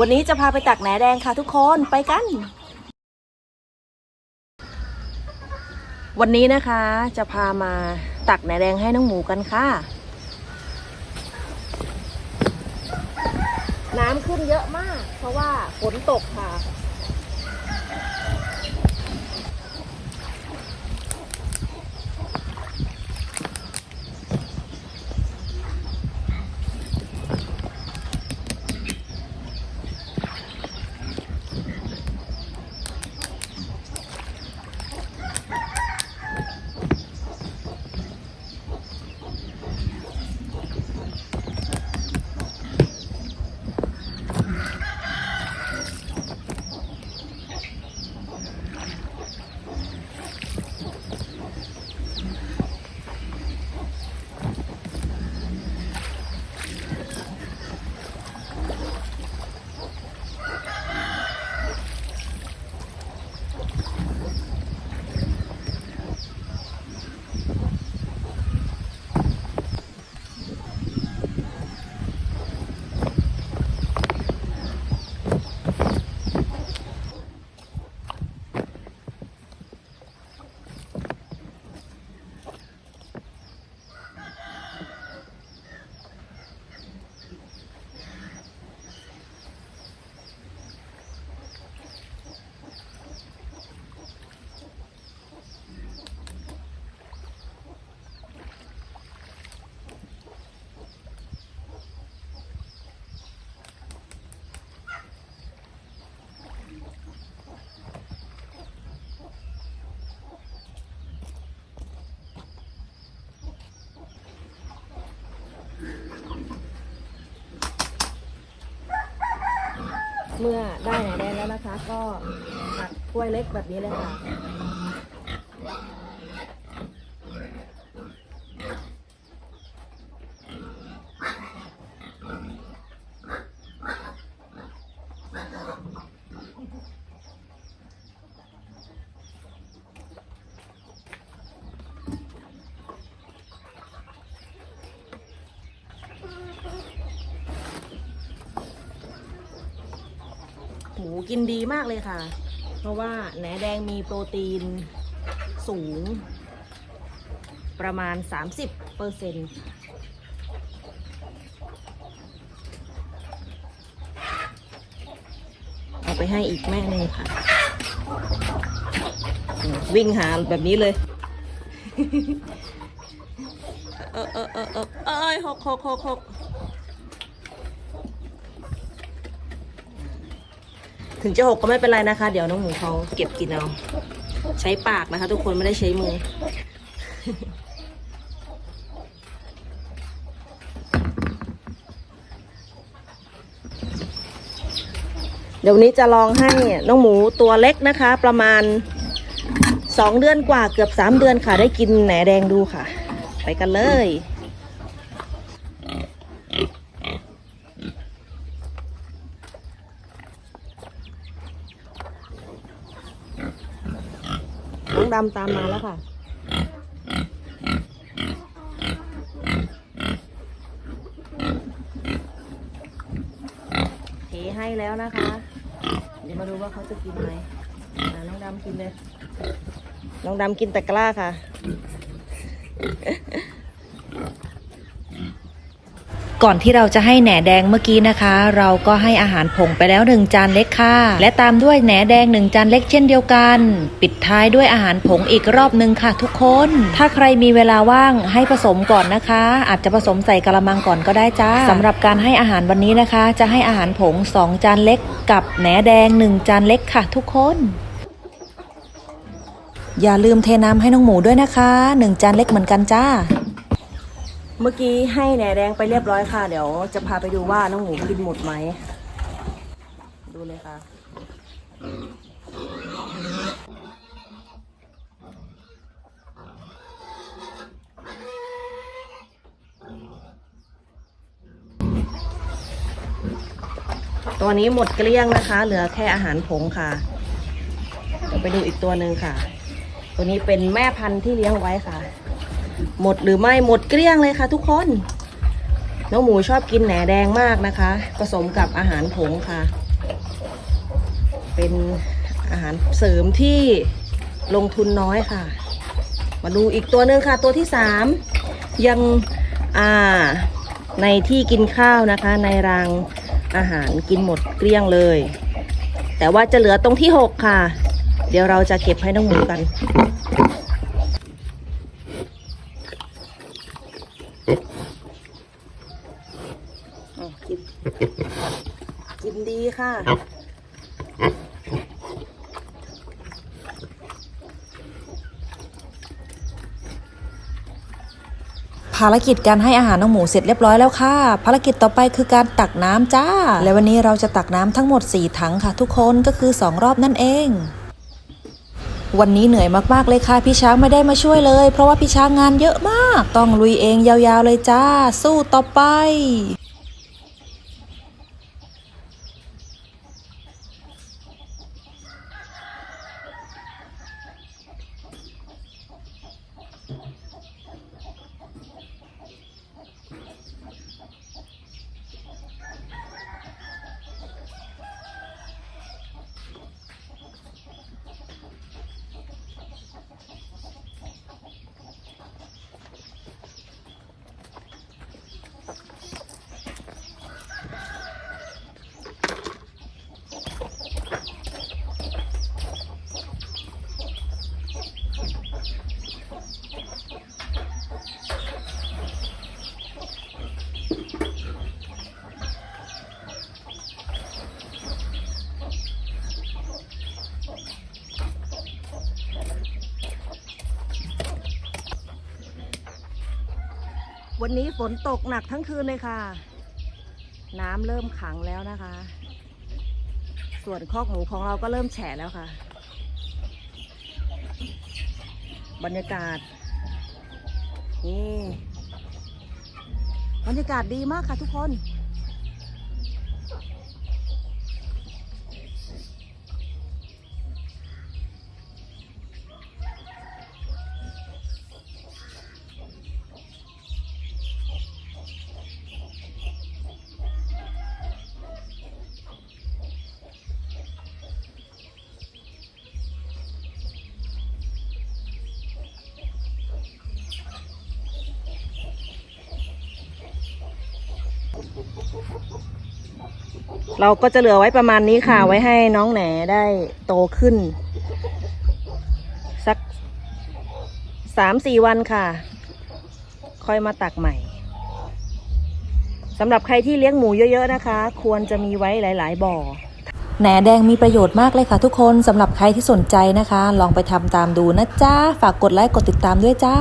วันนี้จะพาไปตักแหนแดงค่ะทุกคนไปกัน วันนี้นะคะจะพามาตักแหนแดงให้น้องหมูกันค่ะ น้ำขึ้นเยอะมาก เพราะว่าฝนตกค่ะ เมื่อได้แหนแดงแล้วนะคะ ก็ตักกล้วยเล็กแบบนี้เลยค่ะ มูกินดีมากเลยค่ะ เพราะว่าแหนแดงมีโปรตีนสูง ประมาณ 30เปอร์เซ็นต์เอาไปให้อีกแม่หนึงค่ะ วิ่งหาแบบนี้เลยเออเออเออเออเอ้ยหกหกหกหก ถึงจะหกก็ไม่เป็นไรนะคะ เดี๋ยวน้องหมูเขาเก็บกินเอาใช้ปากนะคะ ทุกคนไม่ได้ใช้มือเดี๋ยวนี้จะลองให้น้องหมูตัวเล็กนะคะ ประมาณสองเดือนกว่าเกือบสามเดือนค่ะ ได้กินแหนแดงดูค่ะ ไปกันเลย ดำตามมาแล้วค่ะ เทให้แล้วนะคะ เดี๋ยวมาดูว่าเขาจะกินไหมน้องดำกินเลย น้องดำกินแต่กล้าค่ะ ก่อนที่เราจะให้แหนแดงเมื่อกี้นะคะ เราก็ให้อาหารผงไปแล้วหนึ่งจานเล็กค่ะ และตามด้วยแหนแดงหนึ่งจานเล็กเช่นเดียวกัน ปิดท้ายด้วยอาหารผงอีกรอบหนึ่งค่ะ ทุกคน ถ้าใครมีเวลาว่างให้ผสมก่อนนะคะ อาจจะผสมใส่กระมังก่อนก็ได้จ้าสำหรับการให้อาหารวันนี้นะคะ จะให้อาหารผงสองจานเล็ก กับแหนแดงหนึ่งจานเล็กค่ะ ทุกคนอย่าลืมเทน้ำให้น้องหมูด้วยนะคะหนึ่งจานเล็กเหมือนกันจ้า เมื่อกี้ให้แหนแดงไปเรียบร้อยค่ะ เดี๋ยวจะพาไปดูว่าน้องหมูกินหมดไหม ดูเลยค่ะ ตัวนี้หมดเกลี้ยงนะคะ เหลือแค่อาหารผงค่ะ เดี๋ยวไปดูอีกตัวหนึ่งค่ะ ตัวนี้เป็นแม่พันธุ์ที่เลี้ยงไว้ค่ะ หมดหรือไม่หมดเกลี้ยงเลยค่ะทุกคน น้องหมูชอบกินแหนแดงมากนะคะ ผสมกับอาหารผงค่ะ เป็นอาหารเสริมที่ลงทุนน้อยค่ะ มาดูอีกตัวหนึ่งค่ะ ตัวที่สามยังอ่าในที่กินข้าวนะคะ ในรางอาหารกินหมดเกลี้ยงเลย แต่ว่าจะเหลือตรงที่หกค่ะ เดี๋ยวเราจะเก็บให้น้องหมูกัน อะกิน กินดี ค่ะ ภารกิจการให้อาหารน้องหมูเสร็จเรียบร้อยแล้วค่ะ ภารกิจต่อไปคือการตักน้ำจ้า และวันนี้เราจะตักน้ำทั้งหมด 4 ถังค่ะ ทุกคนก็คือ 2 รอบนั่นเอง วันนี้เหนื่อยมากๆเลยค่ะ พี่ช้างไม่ได้มาช่วยเลย เพราะว่าพี่ช้างงานเยอะมาก ต้องลุยเองยาวๆเลยจ้า สู้ต่อไป วันนี้ฝนตกหนักทั้งคืนเลยค่ะ น้ำเริ่มขังแล้วนะคะ ส่วนคอกหมูของเราก็เริ่มแฉะแล้วค่ะ บรรยากาศ นี่ บรรยากาศดีมากค่ะทุกคน เราก็จะเหลือไว้ประมาณนี้ค่ะ ไว้ให้น้องแหนได้โตขึ้น สักสามสี่วันค่ะ ค่อยมาตักใหม่สำหรับใครที่เลี้ยงหมูเยอะๆนะคะ ควรจะมีไว้หลาย ๆ บ่อแหนแดงมีประโยชน์มากเลยค่ะทุกคนสำหรับใครที่สนใจนะคะ ลองไปทำตามดูนะจ้า ฝากกดไลค์กดติดตามด้วยจ้า